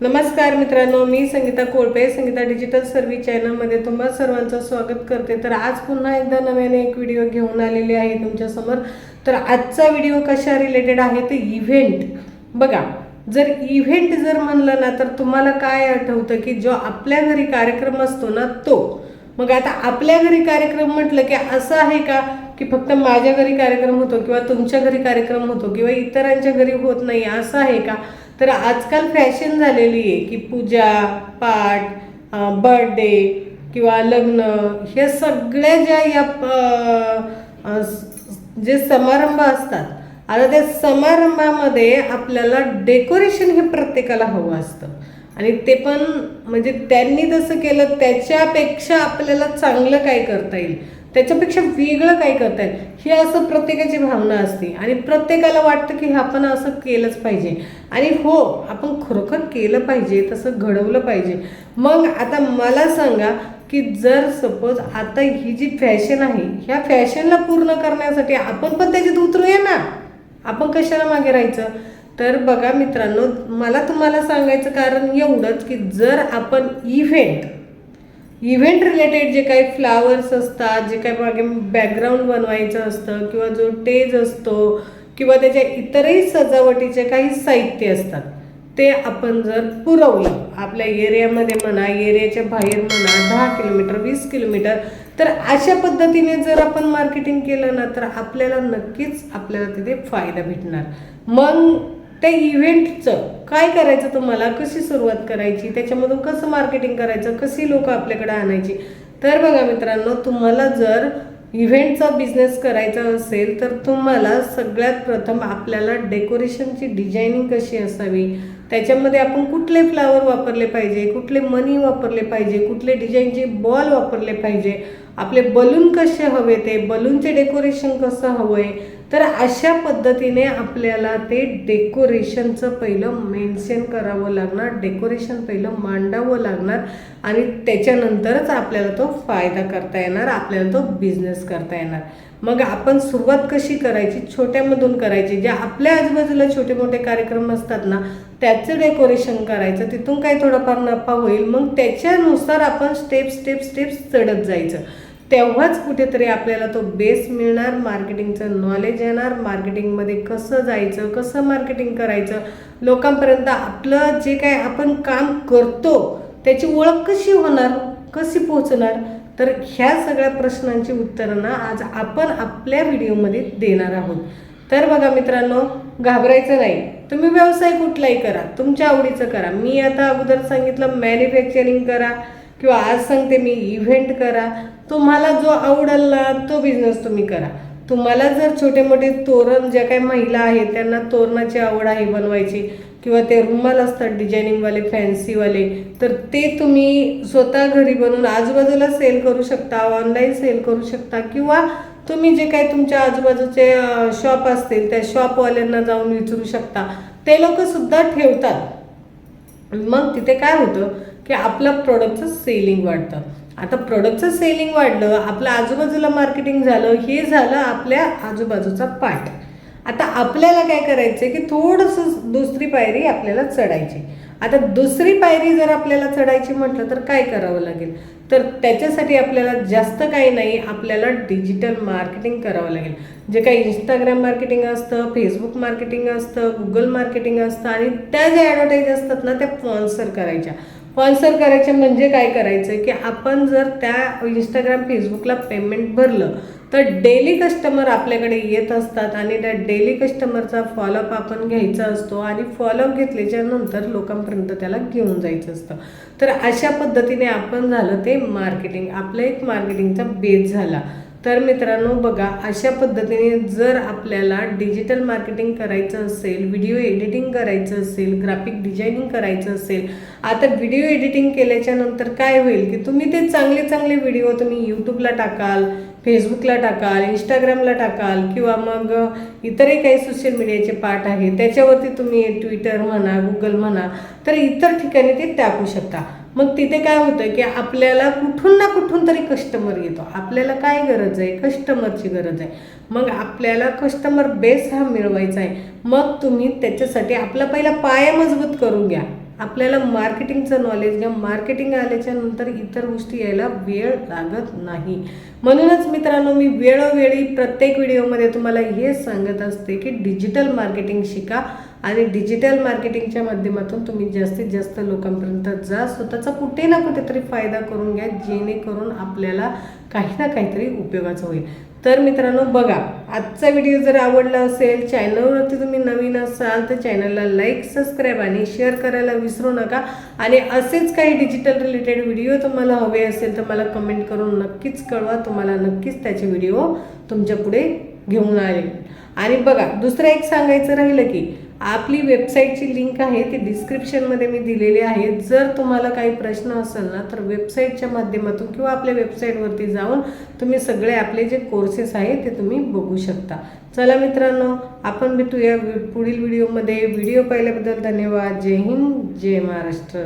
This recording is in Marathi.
नमस्कार मित्रांनो मी संगीता कोळपे संगीता डिजिटल सर्व्हिस चॅनलमध्ये तुम्हा सर्वांचं स्वागत करते. तर आज पुन्हा एकदा नव्याने एक व्हिडिओ घेऊन आलेली आहे तुमच्यासमोर तर आजचा व्हिडिओ कशा रिलेटेड आहे तर इव्हेंट बघा जर इव्हेंट जर म्हणलं ना तर तुम्हाला काय आठवतं की जो आपल्या घरी कार्यक्रम असतो ना तो. मग आता आपल्या घरी कार्यक्रम म्हटलं की असं आहे का की फक्त माझ्या घरी कार्यक्रम होतो किंवा तुमच्या घरी कार्यक्रम होतो किंवा इतरांच्या घरी होत नाही असं आहे का? तर आजकाल फॅशन झालेली आहे की पूजा पाठ बर्थडे किंवा लग्न ह्या सगळ्या ज्या या जे समारंभ असतात आता त्या समारंभामध्ये आपल्याला डेकोरेशन हे प्रत्येकाला हवं असतं. आणि ते पण म्हणजे त्यांनी जसं केलं त्याच्यापेक्षा आपल्याला चांगलं काय करता येईल? त्याच्यापेक्षा वेगळं काय करता येईल? ही असं प्रत्येकाची भावना असते. आणि प्रत्येकाला वाटतं की आपण असं केलंच पाहिजे. आणि हो आपण खरोखर केलं पाहिजे तसं घडवलं पाहिजे. मग आता मला सांगा की जर सपोज आता ही जी फॅशन आहे ह्या फॅशनला पूर्ण करण्यासाठी आपण पण त्याच्यात उतरूया ना? आपण कशाला मागे राहायचं? तर बघा मित्रांनो मला तुम्हाला सांगायचं कारण एवढंच की जर आपण इव्हेंट इव्हेंट रिलेटेड जे काही फ्लावर्स असतात जे काही मागे बॅकग्राऊंड बनवायचं असतं किंवा जो टेज असतो किंवा त्याच्या इतरही सजावटीचे काही साहित्य असतात ते आपण जर पुरवलं आपल्या एरियामध्ये म्हणा एरियाच्या बाहेर म्हणा दहा किलोमीटर वीस किलोमीटर तर अशा पद्धतीने जर आपण मार्केटिंग केलं ना तर आपल्याला नक्कीच आपल्याला तिथे फायदा भेटणार. मग त्या इव्हेंटचं काय करायचं तुम्हाला? कशी सुरुवात करायची? त्याच्यामधून कसं मार्केटिंग करायचं? कशी लोक आपल्याकडे आणायची? तर बघा मित्रांनो तुम्हाला जर इव्हेंटचा बिझनेस करायचा असेल तर तुम्हाला सगळ्यात प्रथम आपल्याला डेकोरेशनची डिझायनिंग कशी असावी? त्याच्यामध्ये आपण कुठले फ्लावर वापरले पाहिजे? कुठले मनी वापरले पाहिजे? कुठले डिझाईनचे बॉल वापरले पाहिजे? आपले बलून कसे हवे ते? बलूनचे डेकोरेशन कसं हवं आहे तर अशा पद्धतीने आपल्याला ते डेकोरेशनचं पहिलं मेन्शन करावं लागणार डेकोरेशन पहिलं मांडावं लागणार आणि त्याच्यानंतरच आपल्याला तो फायदा करता येणार आपल्याला तो बिझनेस करता येणार. मग आपण सुरुवात कशी करायची? छोट्यामधून करायची. जे आपल्या आजूबाजूला छोटे मोठे कार्यक्रम असतात ना त्याचं डेकोरेशन करायचं. तिथून काही थोडाफार नफा होईल. मग त्याच्यानुसार आपण स्टेप स्टेप स्टेप्स चढत जायचं. तेव्हाच कुठेतरी आपल्याला तो बेस मिळणार मार्केटिंगचं नॉलेज येणार मार्केटिंगमध्ये कसं जायचं कसं मार्केटिंग करायचं लोकांपर्यंत आपलं जे काय आपण काम करतो त्याची ओळख कशी होणार कशी पोहोचणार? तर ह्या सगळ्या प्रश्नांची उत्तरं ना आज आपण आपल्या व्हिडिओमध्ये देणार आहोत. तर बघा मित्रांनो घाबरायचं नाही. तुम्ही व्यवसाय कुठलाही करा तुमच्या आवडीचं करा. मी आता अगोदर सांगितलं मॅन्युफॅक्चरिंग करा. किंवा आज सांगते मी इव्हेंट करा तुम्हाला जो आवडेल ना तो बिझनेस तुम्ही करा. तुम्हाला जर छोटे मोठे तोरण ज्या काही महिला आहेत त्यांना तोरणाची आवड आहे बनवायची किंवा ते रुमाल असतात डिझायनिंगवाले फॅन्सीवाले तर ते तुम्ही स्वतः घरी बनवून आजूबाजूला सेल करू शकता ऑनलाईन सेल करू शकता किंवा तुम्ही जे काही तुमच्या आजूबाजूचे शॉप असतील त्या शॉपवाल्यांना जाऊन विचारू शकता. ते लोक सुद्धा ठेवतात. मग तिथे काय होतं की आपलं प्रोडक्टचं सेलिंग वाढतं. आता प्रोडक्टचं सेलिंग वाढलं आपलं आजूबाजूला मार्केटिंग झालं हे झालं आपल्या आजूबाजूचा पार्ट आता आपल्याला काय करायचं की थोडंसं दुसरी पायरी आपल्याला चढायची. आता दुसरी पायरी जर आपल्याला चढायची म्हटलं तर काय करावं लागेल? तर त्याच्यासाठी आपल्याला जास्त काही नाही आपल्याला डिजिटल मार्केटिंग करावं लागेल. जे काही इंस्टाग्राम मार्केटिंग असतं फेसबुक मार्केटिंग असतं गुगल मार्केटिंग असतं आणि त्या ज्या ॲडव्हर्टाईज असतात ना त्या स्पॉन्सर करायच्या. स्पॉन्सर करायचे म्हणजे काय करायचं आहे की आपण जर त्या इंस्टाग्राम फेसबुकला पेमेंट भरलं तर डेली कस्टमर आपल्याकडे येत असतात आणि त्या डेली कस्टमरचा फॉलोअप आपण घ्यायचा असतो आणि फॉलोअप घेतल्याच्या नंतर लोकांपर्यंत त्याला घेऊन जायचं असतं. तर अशा पद्धतीने आपण झालं ते मार्केटिंग आपलं एक मार्केटिंगचा बेस झाला. तर मित्रांनो बघा अशा पद्धतीने जर आपल्याला डिजिटल मार्केटिंग करायचं असेल व्हिडिओ एडिटिंग करायचं असेल ग्राफिक डिझायनिंग करायचं असेल आता व्हिडिओ एडिटिंग केल्याच्यानंतर काय होईल की तुम्ही ते चांगले चांगले व्हिडिओ तुम्ही यूट्यूबला टाकाल फेसबुकला टाकाल इंस्टाग्रामला टाकाल किंवा मग इतरही काही सोशल मीडियाचे पार्ट आहे त्याच्यावरती तुम्ही ट्विटर म्हणा गुगल म्हणा तर इतर ठिकाणी ते टाकू शकता. मग तिथे काय होतं की आपल्याला कुठून ना कुठून तरी कस्टमर येतो. आपल्याला काय गरज आहे? कस्टमरची गरज आहे. मग आपल्याला कस्टमर बेस हा मिळवायचा आहे. मग तुम्ही त्याच्यासाठी आपला पहिला पाया मजबूत करून घ्या. आपल्याला मार्केटिंगचं नॉलेज किंवा मार्केटिंग आल्याच्यानंतर इतर गोष्टी यायला वेळ लागत नाही. म्हणूनच मित्रांनो मी वेळोवेळी प्रत्येक व्हिडिओमध्ये तुम्हाला हे सांगत असते की डिजिटल मार्केटिंग शिका आणि डिजिटल मार्केटिंगच्या माध्यमातून तुम्ही जास्तीत जास्त लोकांपर्यंत जा. स्वतःचा कुठे ना कुठेतरी फायदा करून घ्या जेणेकरून आपल्याला काही ना काहीतरी उपयोगाचं होईल. तर मित्रांनो बघा आजचा व्हिडिओ जर आवडला असेल चॅनलवरती तुम्ही नवीन असाल तर चॅनलला लाईक सबस्क्राईब आणि शेअर करायला विसरू नका. आणि असेच काही डिजिटल रिलेटेड व्हिडिओ तुम्हाला हवे असेल तर मला कमेंट करून नक्कीच कळवा. तुम्हाला नक्कीच त्याचे व्हिडिओ तुमच्यापुढे घेऊन आले. आणि बघा दुसरं एक सांगायचं राहिलं की आपली वेबसाईटची लिंक आहे ती डिस्क्रिप्शनमध्ये मी दिलेली आहे. जर तुम्हाला काही प्रश्न असेल ना तर वेबसाईटच्या माध्यमातून किंवा आपल्या वेबसाईटवरती जाऊन तुम्ही सगळे आपले जे कोर्सेस आहेत ते तुम्ही बघू शकता. चला मित्रांनो आपण भेटूया पुढील व्हिडिओमध्ये व्हिडिओ पाहिल्याबद्दल धन्यवाद. जय हिंद जय महाराष्ट्र.